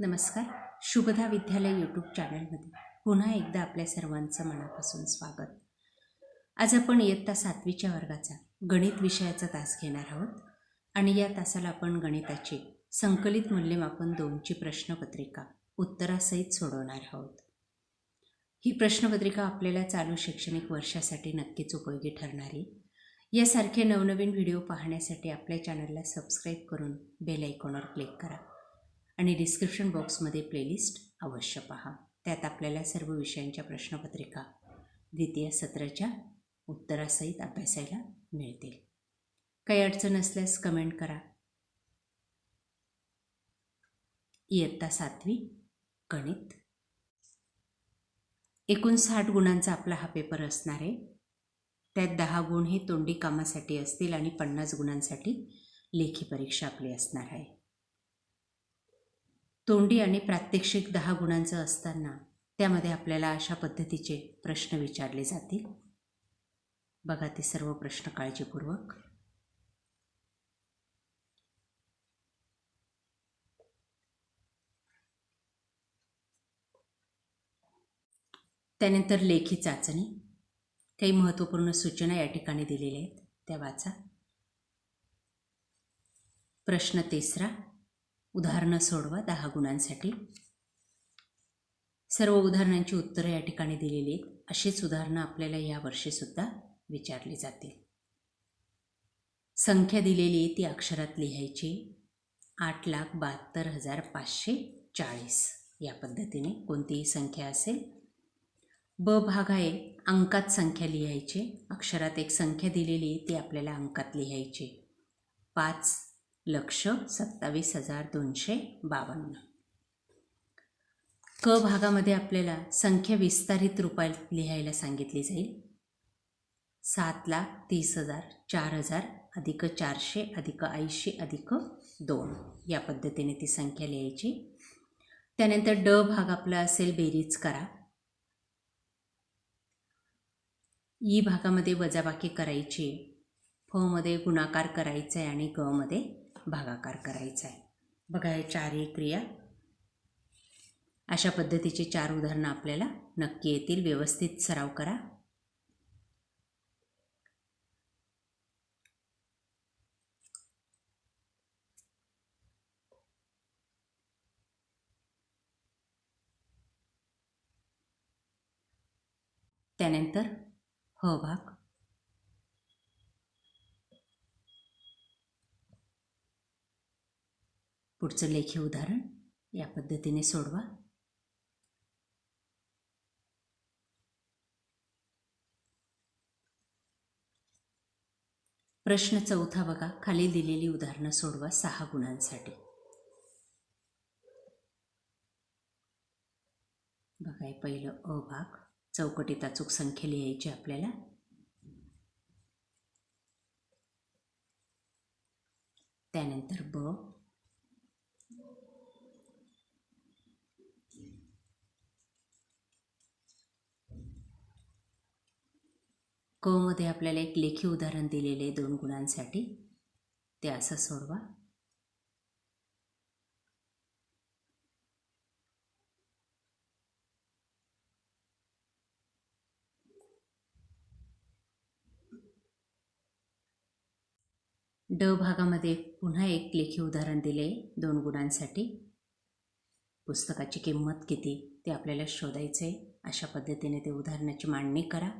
नमस्कार. शुभदा विद्यालय यूट्यूब चॅनलमध्ये पुन्हा एकदा आपल्या सर्वांचं मनापासून स्वागत. आज आपण इयत्ता सातवीच्या वर्गाचा गणित विषयाचा तास घेणार आहोत आणि या तासाला आपण गणिताची संकलित मूल्यमापन दोनची प्रश्नपत्रिका उत्तरासहित सोडवणार आहोत. ही प्रश्नपत्रिका आपल्याला चालू शैक्षणिक वर्षासाठी नक्कीच उपयोगी ठरणारी. यासारखे नवनवीन व्हिडिओ पाहण्यासाठी आपल्या चॅनलला सबस्क्राईब करून बेल आयकॉनवर क्लिक करा. आणि डिस्क्रिप्शन बॉक्समध्ये प्लेलिस्ट अवश्य पहा. त्यात आपल्याला सर्व विषयांच्या प्रश्नपत्रिका द्वितीय सत्राच्या उत्तरासहित अभ्यासायला मिळतील. काही अडचण असल्यास कमेंट करा. इयत्ता सातवी गणित. एकूण साठ गुणांचा आपला हा पेपर असणार आहे. त्यात दहा गुण हे तोंडी कामासाठी असतील आणि पन्नास गुणांसाठी लेखी परीक्षा आपली असणार आहे. तोंडी आणि प्रात्यक्षिक दहा गुणांचं असताना त्यामध्ये आपल्याला अशा पद्धतीचे प्रश्न विचारले जातील. बघा ते सर्व प्रश्न काळजीपूर्वक. त्यानंतर लेखी चाचणी. काही महत्त्वपूर्ण सूचना या ठिकाणी दिलेल्या आहेत. त्या वाचा. प्रश्न तिसरा. उदाहरणं सोडवा दहा गुणांसाठी. सर्व उदाहरणांची उत्तरं या ठिकाणी दिलेली आहेत. अशीच उदाहरणं आपल्याला या वर्षीसुद्धा विचारली जातील. संख्या दिलेली आहे ती अक्षरात लिहायची. आठ लाख बहात्तर हजार पाचशे चाळीस. या पद्धतीने कोणतीही संख्या असेल. ब भाग आहे अंकात संख्या लिहायची. अक्षरात एक संख्या दिलेली आहे ती आपल्याला अंकात लिहायची. पाच लक्ष सत्तावीस हजार दोनशे बावन्न. क भागामध्ये आपल्याला संख्या विस्तारित रूपात लिहायला सांगितली जाईल. सात लाख तीस हजार चार हजार अधिक चारशे अधिक ऐंशी अधिक दोन या पद्धतीने ती संख्या लिहायची. त्यानंतर ड भाग आपला असेल बेरीज करा. ई भागामध्ये वजाबाकी करायची. फमध्ये गुणाकार करायचा आहे आणि गमध्ये भागाकार करायचा आहे. बघा हे चारही क्रिया अशा पद्धतीचे चार उदाहरणं आपल्याला नक्की येतील. व्यवस्थित सराव करा. त्यानंतर ह भाग. पुढचं लेखी उदाहरण या पद्धतीने सोडवा. प्रश्न चौथा बघा. खाली दिलेली उदाहरणं सोडवा सहा गुणांसाठी. बघाय पहिलं अ भाग. चौकटीत अचूक संख्या लिहायची आपल्याला. त्यानंतर ब. कमध्ये आपल्याला एक लेखी उदाहरण दिलेले आहे दोन गुणांसाठी. ते असं सोडवा. ड भागामध्ये पुन्हा एक लेखी उदाहरण दिले दोन गुणांसाठी. पुस्तकाची किंमत किती ते आपल्याला शोधायचं आहे अशा पद्धतीने ते उदाहरणाची मांडणी करा.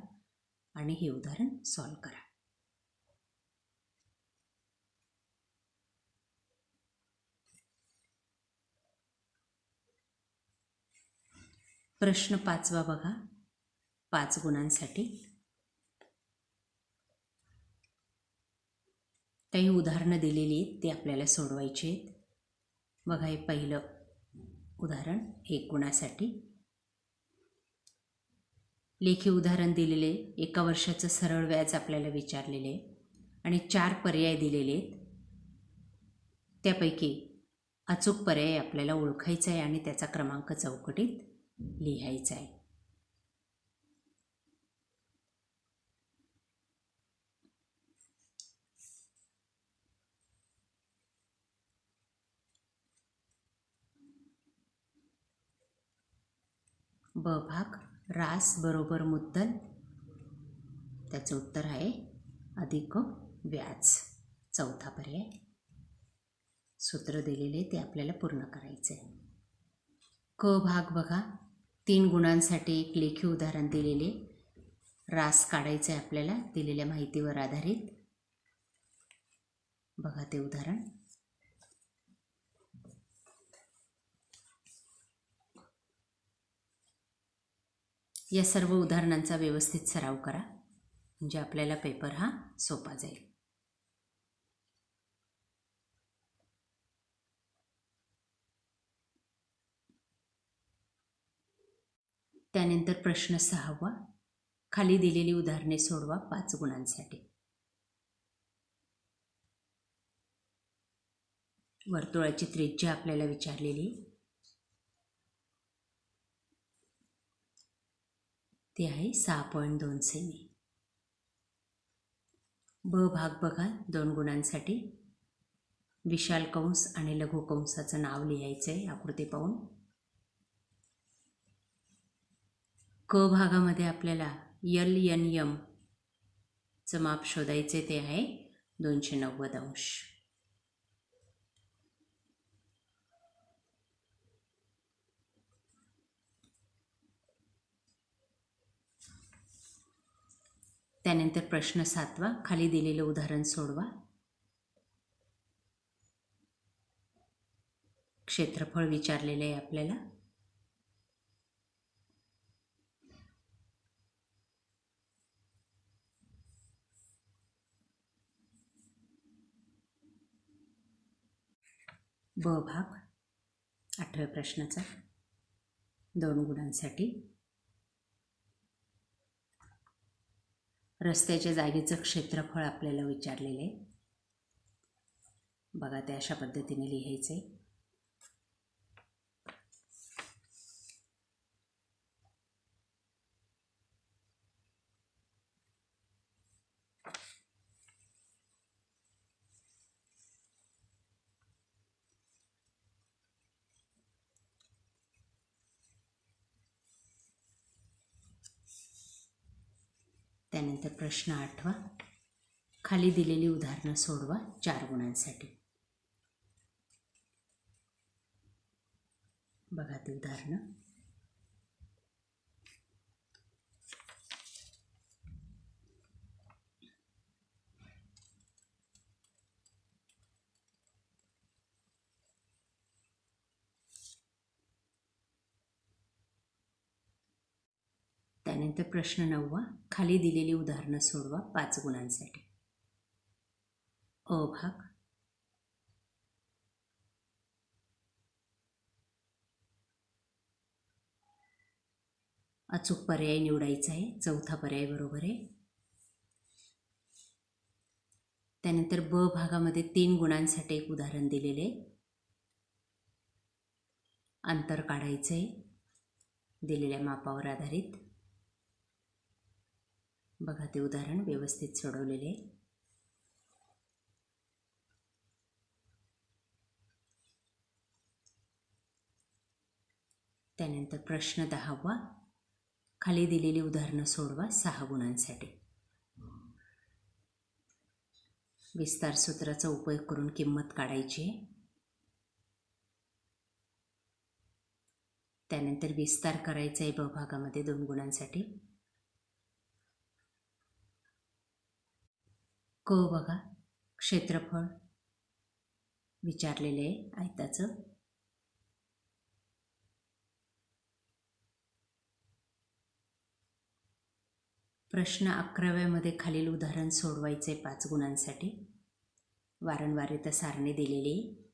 आणि हे उदाहरण सॉल्व करा. प्रश्न पाचवा बघा. पाच गुणांसाठी. काही उदाहरणं दिलेली आहेत ती आपल्याला सोडवायची आहेत. बघा हे पहिलं उदाहरण एक गुणासाठी. लेखी उदाहरण दिलेले एका वर्षाचं सरळ व्याज आपल्याला विचारलेले आणि चार पर्याय दिलेले. आहेत त्यापैकी अचूक पर्याय आपल्याला ओळखायचा आहे आणि त्याचा क्रमांक चौकटीत लिहायचा आहे. ब भाग रास बरोबर मुद्दल? त्याचं उत्तर आहे अधिक व्याज. चौथा पर्याय. सूत्र दिलेले ते आपल्याला पूर्ण करायचे आहे क भाग बघा. तीन गुणांसाठी एक लेखी उदाहरण दिलेले. रास काढायचे आहे आपल्याला दिलेल्या माहितीवर आधारित. बघा ते उदाहरण. या सर्व उदाहरणांचा व्यवस्थित सराव करा. म्हणजे आपल्याला पेपर हा सोपा जाईल. त्यानंतर प्रश्न सहावा. खाली दिलेली उदाहरणे सोडवा पाच गुणांसाठी. वर्तुळाची त्रिज्या आपल्याला विचारलेली. ते आहे सहा पॉईंट दोन सेमी. ब भाग बघा दोन गुणांसाठी. विशाल कंस आणि लघु कंसाचं नाव लिहायचं आहे आकृती पाहून. क भागामध्ये आपल्याला यल एन यमचं माप शोधायचे ते आहे दोनशे नव्वद अंश. त्यानंतर प्रश्न सातवा खाली दिलेलं उदाहरण सोडवा. क्षेत्रफळ विचारलेलं आहे आपल्याला. ब भाग आठव्या प्रश्नाचा. दोन गुणांसाठी. रस्त्याच्या जागेचं क्षेत्रफळ आपल्याला विचारलेलं आहे. बघा ते अशा पद्धतीने लिहायचं आहे त्यानंतर प्रश्न आठवा. खाली दिलेली उदाहरणं सोडवा चार गुणांसाठी. बघा ते उदाहरणं. त्यानंतर प्रश्न नववा खाली दिलेली उदाहरणं सोडवा पाच गुणांसाठी. अ भाग. अचूक पर्याय निवडायचा आहे चौथा पर्याय बरोबर आहे. त्यानंतर ब भागामध्ये तीन गुणांसाठी एक उदाहरण दिलेले अंतर काढायचं आहे दिलेल्या मापावर आधारित. बघा ते उदाहरण व्यवस्थित सोडवलेले. आहे. त्यानंतर प्रश्न दहावा. खाली दिलेली उदाहरणं सोडवा सहा गुणांसाठी. विस्तार सूत्राचा उपयोग करून किंमत काढायची. आहे त्यानंतर विस्तार करायचा आहे ब भागामध्ये दोन गुणांसाठी. क बघा. क्षेत्रफळ. विचारलेले आहे आयताचं. प्रश्न अकराव्यामध्ये खालील उदाहरण सोडवायचे पाच गुणांसाठी. वारंवारिता सारणी दिलेली.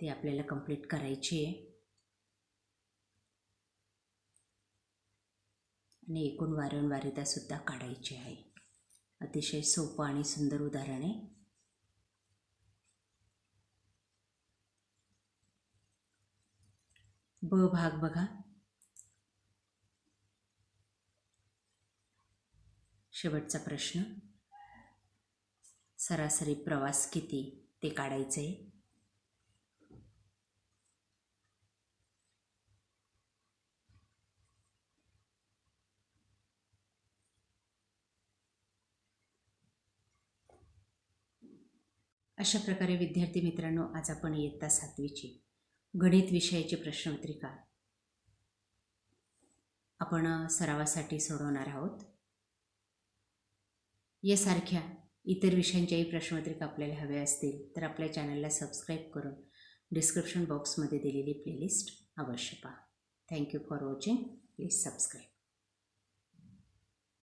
ती आपल्याला कंप्लीट करायची आहे. आणि एकूण वारंवारितासुद्धा काढायची आहे. अतिशय सोपं आणि सुंदर उदाहरण आहे. ब भाग बघा. शेवटचा प्रश्न. सरासरी प्रवास किती? ते काढायचे आहे अशा प्रकारे विद्यार्थी मित्रांनो आज आपण इयत्ता सातवीची गणित विषयाची प्रश्नपत्रिका आपण सरावासाठी सोडवणार आहोत. यासारख्या इतर विषयांच्याही प्रश्नपत्रिका आपल्याला हव्या असतील तर आपल्या चॅनलला सबस्क्राईब करून डिस्क्रिप्शन बॉक्समध्ये दिलेली प्लेलिस्ट अवश्य पहा. Thank you for watching please subscribe